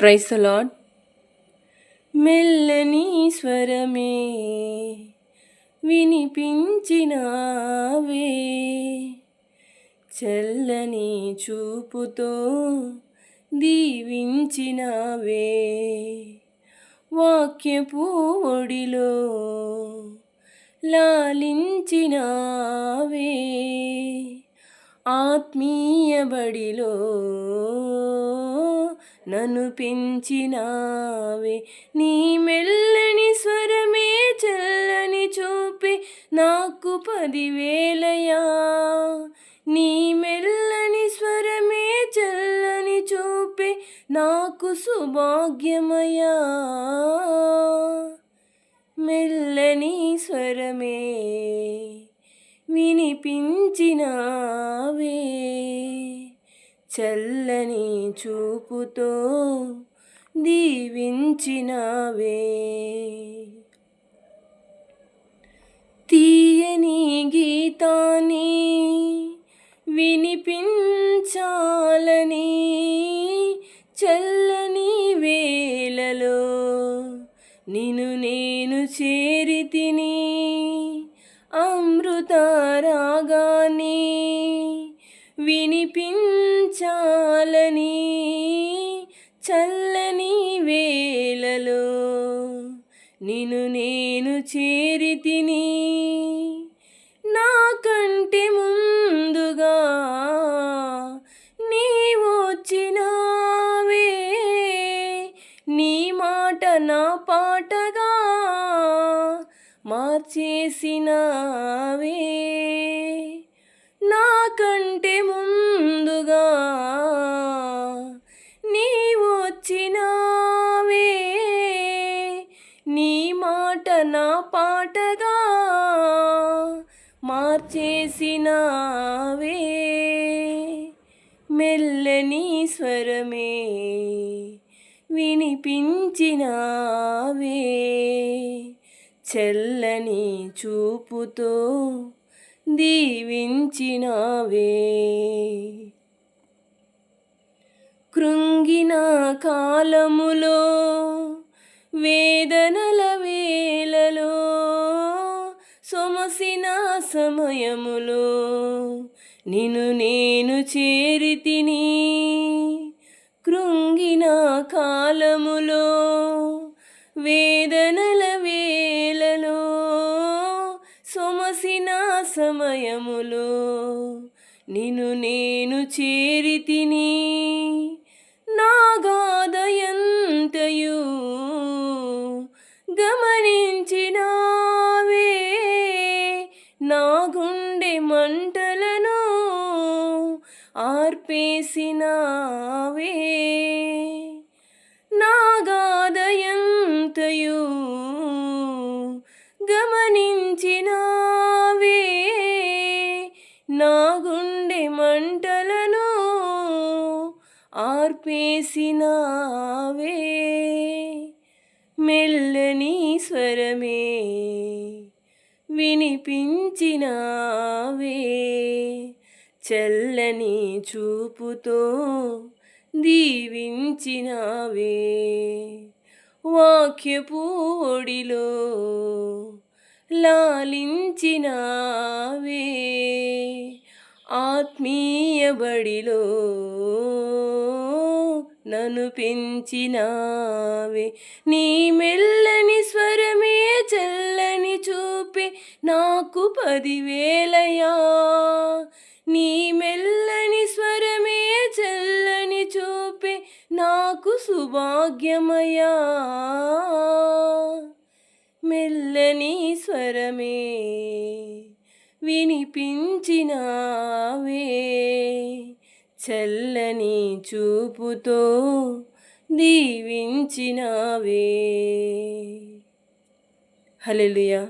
Price lord మెల్లని స్వరమే వినిపించినావే. చల్లని చూపుతో దీవించినావే. వాక్యపు ఒడిలో లాలించినావే. ఆత్మీయ బడిలో నన్ను పెంచినావే. నీ మెల్లని స్వరమే చల్లని చూపే నాకు పదివేలయా నీ మెల్లని స్వరమే చల్లని చూపే నాకు సుభాగ్యమయా చూపుతో దీవించినవే. తీయని గీతాన్ని వినిపించాలని చల్లని వేలలో నిన్ను నేను చేరితిని అమృత రాగాన్ని వినిపించ నిన్ను నేను చేరితిని. నాకంటే ముందుగా నీ వచ్చినావే నీ మాట నా పాటగా మార్చేసినావే. నాకంటే ముందుగా పాటగా మార్చేసినావే. మెల్లని స్వరమే వినిపించినావే. చెల్లని చూపుతో దీవించినావే. కృంగిన కాలములో వేదనల సొమసిన సమయములో నిన్ను నేను చేరితిని. కృంగిన కాలములో వేదనల వేలలో సొమసిన సమయములో నిన్ను నేను చేరితిని. నాగాదయం అర్పేసినావే నాగాదయంతయు గమనించినావే. నా గుండె మంటలను ఆర్పేసినావే. మెల్లని స్వరమే వినిపించినావే. చల్లని చూపుతో దీవించినావే. వాక్యపూడిలో లాలించినావే. ఆత్మీయ బడిలో నన్ను పెంచినావే. నీ మెల్లని స్వరమే చల్లని చూపి నాకు పదివేలయా నీ మెల్లని స్వరమే చల్లని చూపే నాకు సుభాగ్యమయా మెల్లని స్వరమే వినిపించినావే. చల్లని చూపుతో దీవించినావే. హలెలుయా